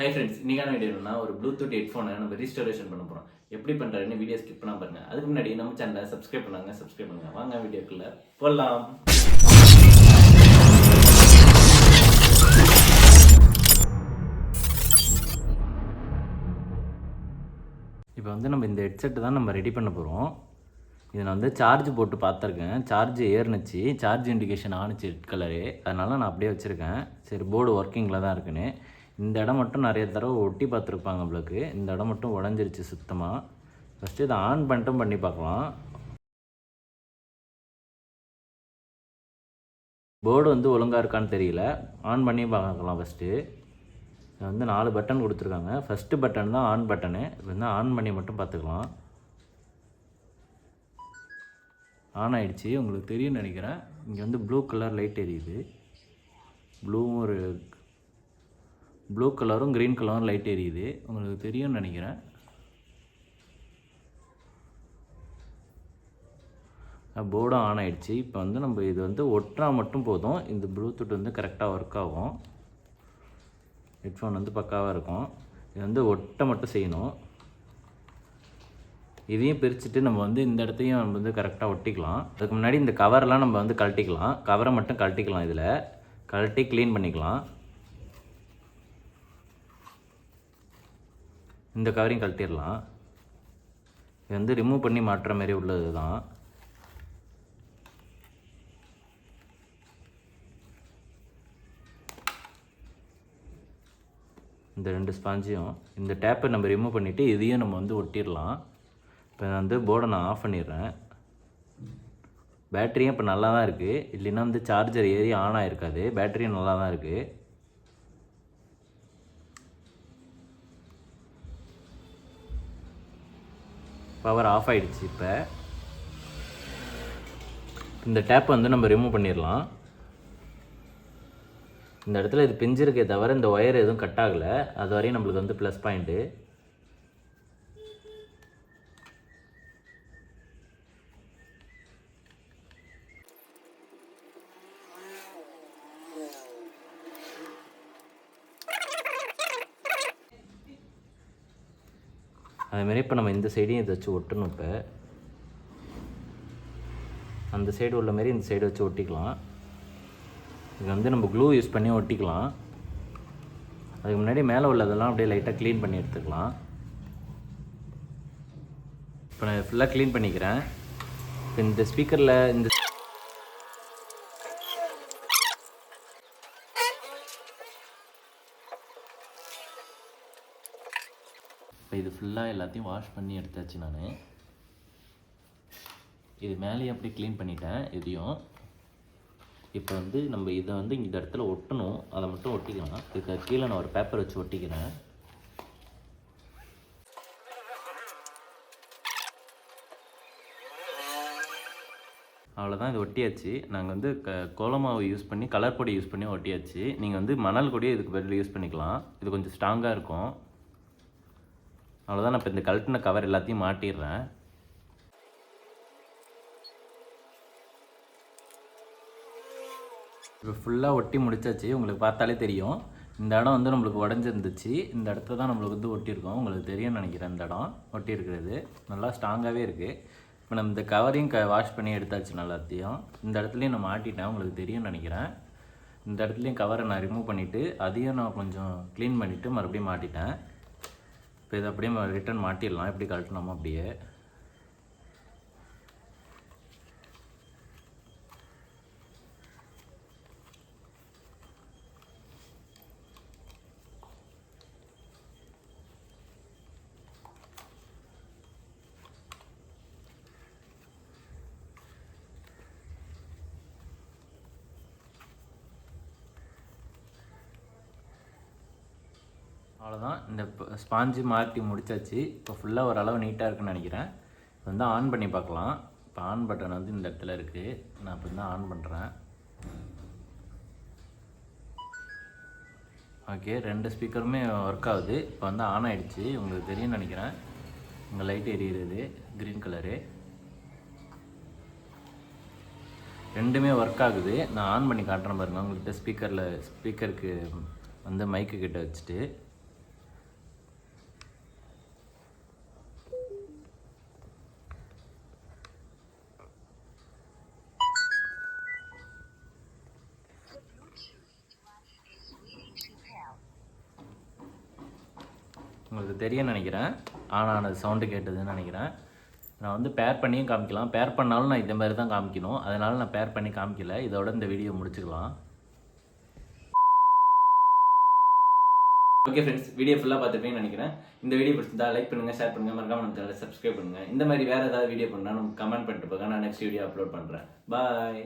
High friends இன்றைக்கான video என்னன்னா ஒரு ப்ளூடூத் ஹெட்ஃபோனை நம்ம ரீஸ்டோரேஷன் பண்ண போகிறோம் எப்படி பண்ணுறதுன்னு வீடியோ ஸ்கிப் பண்ணாம பாருங்கள் அதுக்கு முன்னாடி நம்ம சேனலை சப்ஸ்கிரைப் பண்ணாங்க சப்ஸ்கிரைப் பண்ணுங்கள் வாங்க வீடியோக்குள்ளே போடலாம் இப்போ வந்து நம்ம இந்த ஹெட்செட்டு தான் நம்ம ரெடி பண்ண போகிறோம் இதை நான் வந்து சார்ஜ் போட்டு பார்த்துருக்கேன். சார்ஜ் ஏறுனுச்சு. சார்ஜ் இண்டிகேஷன் ஆணுச்சு ரெட் கலரு அதனால நான் அப்படியே வச்சுருக்கேன். சரி போர்டு ஒர்க்கிங்கில் தான் இருக்குன்னு. இந்த இடம் மட்டும் நிறைய தடவை ஒட்டி பார்த்துருப்பாங்க நம்மளுக்கு இந்த இடம் மட்டும் உடஞ்சிருச்சு சுத்தமாக ஃபஸ்ட்டு இதை ஆன் பண்ணிட்டும் பண்ணி பார்க்கலாம். போர்டு வந்து ஒழுங்காக இருக்கான்னு தெரியல. ஆன் பண்ணி பார்க்கலாம் ஃபஸ்ட்டு வந்து நாலு பட்டன் கொடுத்துருக்காங்க. ஃபஸ்ட்டு பட்டன் தான் ஆன் பட்டனு இப்போ வந்து ஆன் பண்ணி மட்டும் பார்த்துக்கலாம். ஆன் ஆகிடுச்சி உங்களுக்கு தெரியும்னு நினைக்கிறேன். இங்கே வந்து ப்ளூ கலர் லைட் எரியுது. ப்ளூவும் ஒரு ப்ளூ கலரும் க்ரீன் கலரும் லைட் எரியுது. உங்களுக்கு தெரியும்னு நினைக்கிறேன். போர்டும் ஆன் ஆகிடுச்சு இப்போ வந்து நம்ம இது வந்து ஒட்டுறா மட்டும் போதும். இந்த ப்ளூடூத் வந்து கரெக்டாக ஒர்க் ஆகும். ஹெட்ஃபோன் வந்து பக்காவாக இருக்கும். இது வந்து ஒட்ட மட்டும் செய்யணும். இதையும் பிரிச்சுட்டு நம்ம வந்து இந்த இடத்தையும் நம்ம வந்து கரெக்டாக ஒட்டிக்கலாம். அதுக்கு முன்னாடி இந்த கவர்லாம் நம்ம வந்து கழட்டிக்கலாம். கவரை மட்டும் கழட்டிக்கலாம் இதில். கழட்டி க்ளீன் பண்ணிக்கலாம். இந்த கவரையும் கழட்டிடலாம். இது வந்து ரிமூவ் பண்ணி மாட்டுற மாதிரி உள்ளது தான் இந்த ரெண்டு ஸ்பாஞ்சையும் இந்த டேப்பை நம்ம ரிமூவ் பண்ணிவிட்டு இதையும் நம்ம வந்து ஒட்டிடலாம். இப்போ நான் வந்து போர்டை நான் ஆஃப் பண்ணிடுறேன். பேட்டரியும் இப்போ நல்லா தான் இருக்குது இல்லைன்னா வந்து சார்ஜர் ஏறி ஆன் ஆகிருக்காது பேட்டரியும் நல்லா தான் இருக்குது பவர் ஆஃப் ஆகிடுச்சு இப்போ. இந்த டேப் வந்து நம்ம ரிமூவ் பண்ணிடலாம் இந்த இடத்துல இது பிஞ்சிருக்கே தவிர இந்த ஒயர் எதுவும் கட் ஆகலை. அது வரையும் நம்மளுக்கு வந்து ப்ளஸ் பாயிண்ட்டு அதுமாரி இப்போ நம்ம இந்த சைடையும் இதை வச்சு ஒட்டணும் இப்போ. அந்த சைடு உள்ள மாரி இந்த சைடு வச்சு ஒட்டிக்கலாம். இது வந்து நம்ம க்ளூ யூஸ் பண்ணி ஒட்டிக்கலாம். அதுக்கு முன்னாடி மேலே உள்ளதெல்லாம் அப்படியே லைட்டாக க்ளீன் பண்ணி எடுத்துக்கலாம். இப்போ நான் ஃபுல்லாக க்ளீன் பண்ணிக்கிறேன். இப்போ இந்த ஸ்பீக்கரில் இந்த இப்போ இது ஃபுல்லாக எல்லாத்தையும் வாஷ் பண்ணி எடுத்தாச்சு நான். இது மேலேயே அப்படியே க்ளீன் பண்ணிட்டேன் இதையும். இப்போ வந்து நம்ம இதை வந்து இந்த இடத்துல ஒட்டணும் அதை மட்டும் ஒட்டிக்கலாம். இதுக்கு கீழே நான் ஒரு பேப்பர் வச்சு ஒட்டிக்கிறேன். அவ்வளோதான் இது ஒட்டியாச்சு. நாங்கள் வந்து க கோலமாவை யூஸ் பண்ணி கலர் பொடி யூஸ் பண்ணி ஒட்டியாச்சு. நீங்கள் வந்து மணல் பொடியை இதுக்கு பதில் யூஸ் பண்ணிக்கலாம். இது கொஞ்சம் ஸ்ட்ராங்காக இருக்கும். அவ்வளோதான் நான் இப்போ இந்த கழட்டின கவர் எல்லாத்தையும் மாட்டிடுறேன். இப்போ ஃபுல்லாக ஒட்டி முடிச்சாச்சு உங்களுக்கு பார்த்தாலே தெரியும். இந்த இடம் வந்து நம்மளுக்கு உடஞ்சிருந்துச்சு. இந்த இடத்த தான் நம்மளுக்கு வந்து ஒட்டியிருக்கோம். உங்களுக்கு தெரியும்னு நினைக்கிறேன் இந்த இடம் ஒட்டியிருக்கிறது. நல்லா ஸ்ட்ராங்காகவே இருக்குது இப்போ நம்ம இந்த கவரையும் க வாஷ் பண்ணி எடுத்தாச்சு எல்லாத்தையும். இந்த இடத்துலையும் நான் மாட்டிட்டேன் உங்களுக்கு தெரியும்னு நினைக்கிறேன். இந்த இடத்துலையும் கவரை நான் ரிமூவ் பண்ணிவிட்டு அதையும் நான் கொஞ்சம் க்ளீன் பண்ணிவிட்டு மறுபடியும் மாட்டிட்டேன். இப்போ இதை அப்படியே ரிட்டன் மாட்டிடலாம் எப்படி கழட்டினோமோ அப்படியே. அவ்வளோதான் இந்த ஸ்பாஞ்சு மாட்டி முடிச்சாச்சு. இப்போ ஃபுல்லாக ஓரளவு நீட்டாக இருக்குன்னு நினைக்கிறேன். இப்போ வந்து ஆன் பண்ணி பார்க்கலாம். இப்போ ஆன் பட்டன் வந்து இந்த இடத்துல இருக்குது நான் இப்போ தான் ஆன் பண்ணுறேன் ஓகே ரெண்டு ஸ்பீக்கருமே ஒர்க் ஆகுது. இப்போ வந்து ஆன் ஆகிடுச்சு உங்களுக்கு தெரியும்னு நினைக்கிறேன். இங்கே லைட் எரியுறது. க்ரீன் கலரு ரெண்டுமே ஒர்க் ஆகுது. நான் ஆன் பண்ணி காட்டுறேன் பாருங்கள் உங்கள்கிட்ட ஸ்பீக்கரில் ஸ்பீக்கருக்கு வந்து மைக்கு கிட்ட வச்சுட்டு. உங்களுக்கு தெரியும் நினைக்கிறேன். ஆனால் அது சவுண்டு கேட்டதுன்னு நினைக்கிறேன். நான் வந்து பேர் பண்ணியும் காமிக்கலாம். பேர் பண்ணாலும் நான் இதே மாதிரி தான் காமிக்கணும். அதனால் நான் பேர் பண்ணி காமிக்கல. இதோட இந்த வீடியோ முடிச்சுக்கலாம். ஓகே ஃப்ரெண்ட்ஸ் வீடியோ ஃபுல்லாக பார்த்துருப்பீங்கன்னு நினைக்கிறேன். இந்த வீடியோ பிடிச்சிருந்தா லைக் பண்ணுங்கள் ஷேர் பண்ணுங்கள் மறக்காம நம்ம சேனலை சப்ஸ்கிரைப் பண்ணுங்கள் இந்த மாதிரி வேறு ஏதாவது வீடியோ பண்ணால் நம்ம கமெண்ட் பண்ணிட்டு போங்க. நான் நெக்ஸ்ட் வீடியோ அப்லோட் பண்ணுறேன் பாய்